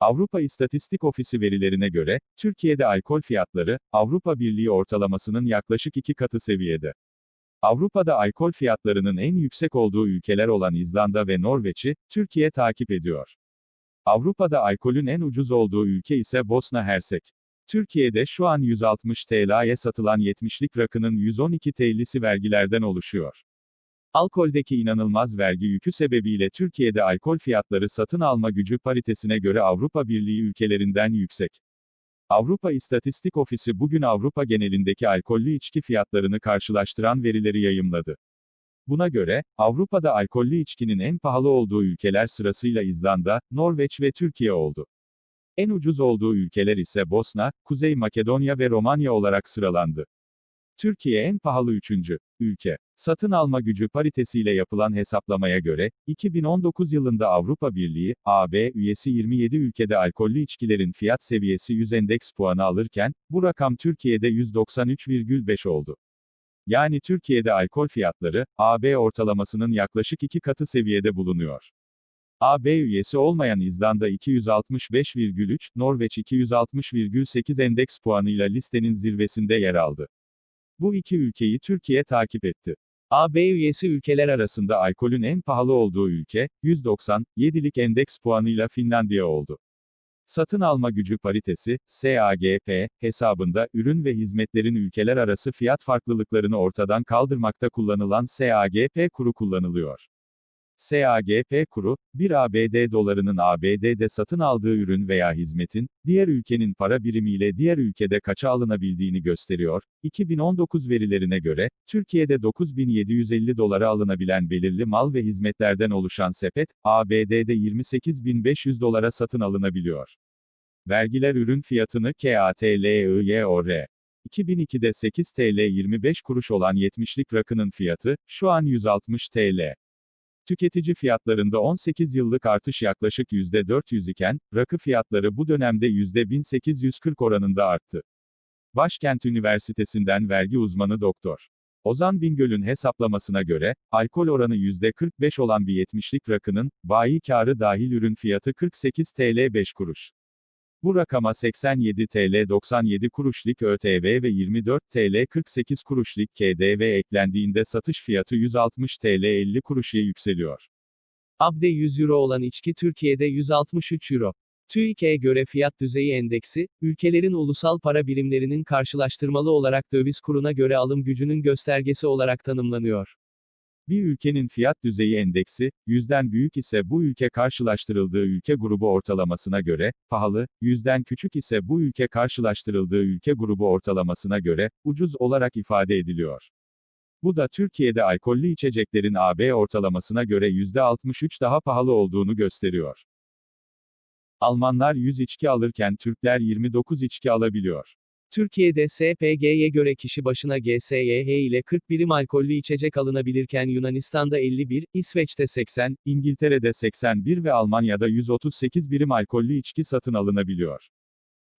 Avrupa İstatistik Ofisi verilerine göre, Türkiye'de alkol fiyatları, Avrupa Birliği ortalamasının yaklaşık iki katı seviyede. Avrupa'da alkol fiyatlarının en yüksek olduğu ülkeler olan İzlanda ve Norveç'i, Türkiye takip ediyor. Avrupa'da alkolün en ucuz olduğu ülke ise Bosna Hersek. Türkiye'de şu an 160 TL'ye satılan 70'lik rakının 112 TL'si vergilerden oluşuyor. Alkoldeki inanılmaz vergi yükü sebebiyle Türkiye'de alkol fiyatları satın alma gücü paritesine göre Avrupa Birliği ülkelerinden yüksek. Avrupa İstatistik Ofisi bugün Avrupa genelindeki alkollü içki fiyatlarını karşılaştıran verileri yayımladı. Buna göre, Avrupa'da alkollü içkinin en pahalı olduğu ülkeler sırasıyla İzlanda, Norveç ve Türkiye oldu. En ucuz olduğu ülkeler ise Bosna, Kuzey Makedonya ve Romanya olarak sıralandı. Türkiye en pahalı üçüncü ülke. Satın alma gücü paritesiyle yapılan hesaplamaya göre, 2019 yılında Avrupa Birliği, AB üyesi 27 ülkede alkollü içkilerin fiyat seviyesi 100 endeks puanı alırken, bu rakam Türkiye'de 193,5 oldu. Yani Türkiye'de alkol fiyatları, AB ortalamasının yaklaşık iki katı seviyede bulunuyor. AB üyesi olmayan İzlanda 265,3, Norveç 260,8 endeks puanıyla listenin zirvesinde yer aldı. Bu iki ülkeyi Türkiye takip etti. AB üyesi ülkeler arasında alkolün en pahalı olduğu ülke, 197'lik endeks puanıyla Finlandiya oldu. Satın alma gücü paritesi, SAGP, hesabında, ürün ve hizmetlerin ülkeler arası fiyat farklılıklarını ortadan kaldırmakta kullanılan SAGP kuru kullanılıyor. SAGP kuru, bir ABD dolarının ABD'de satın aldığı ürün veya hizmetin, diğer ülkenin para birimiyle diğer ülkede kaça alınabildiğini gösteriyor. 2019 verilerine göre, Türkiye'de 9750 dolara alınabilen belirli mal ve hizmetlerden oluşan sepet, ABD'de 28500 dolara satın alınabiliyor. Vergiler ürün fiyatını KATLIYOR. 2002'de 8 TL 25 kuruş olan 70'lik rakının fiyatı, şu an 160 TL. Tüketici fiyatlarında 18 yıllık artış yaklaşık %400 iken, rakı fiyatları bu dönemde %1840 oranında arttı. Başkent Üniversitesi'nden vergi uzmanı Doktor. Ozan Bingöl'ün hesaplamasına göre, alkol oranı %45 olan bir 70'lik rakının, bayi karı dahil ürün fiyatı 48 TL 5 kuruş. Bu rakama 87 TL 97 kuruşlik ÖTV ve 24 TL 48 kuruşlik KDV eklendiğinde satış fiyatı 160 TL 50 kuruşa yükseliyor. Abde 100 euro olan içki Türkiye'de 163 euro. TÜİK'e göre fiyat düzeyi endeksi, ülkelerin ulusal para birimlerinin karşılaştırmalı olarak döviz kuruna göre alım gücünün göstergesi olarak tanımlanıyor. Bir ülkenin fiyat düzeyi endeksi, yüzden büyük ise bu ülke karşılaştırıldığı ülke grubu ortalamasına göre, pahalı, yüzden küçük ise bu ülke karşılaştırıldığı ülke grubu ortalamasına göre, ucuz olarak ifade ediliyor. Bu da Türkiye'de alkollü içeceklerin AB ortalamasına göre %63 daha pahalı olduğunu gösteriyor. Almanlar 100 içki alırken Türkler 29 içki alabiliyor. Türkiye'de SPG'ye göre kişi başına GSYH ile 40 birim alkollü içecek alınabilirken Yunanistan'da 51, İsveç'te 80, İngiltere'de 81 ve Almanya'da 138 birim alkollü içki satın alınabiliyor.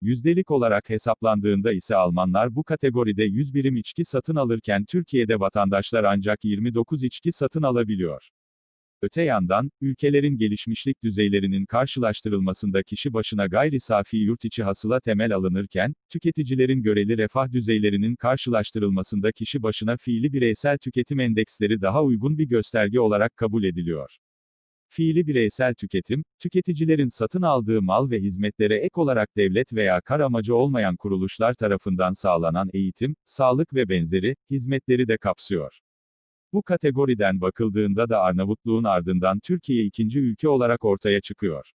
Yüzdelik olarak hesaplandığında ise Almanlar bu kategoride 100 birim içki satın alırken Türkiye'de vatandaşlar ancak 29 içki satın alabiliyor. Öte yandan, ülkelerin gelişmişlik düzeylerinin karşılaştırılmasında kişi başına gayri safi yurt içi hasıla temel alınırken, tüketicilerin göreli refah düzeylerinin karşılaştırılmasında kişi başına fiili bireysel tüketim endeksleri daha uygun bir gösterge olarak kabul ediliyor. Fiili bireysel tüketim, tüketicilerin satın aldığı mal ve hizmetlere ek olarak devlet veya kar amacı olmayan kuruluşlar tarafından sağlanan eğitim, sağlık ve benzeri hizmetleri de kapsıyor. Bu kategoriden bakıldığında da Arnavutluğun ardından Türkiye ikinci ülke olarak ortaya çıkıyor.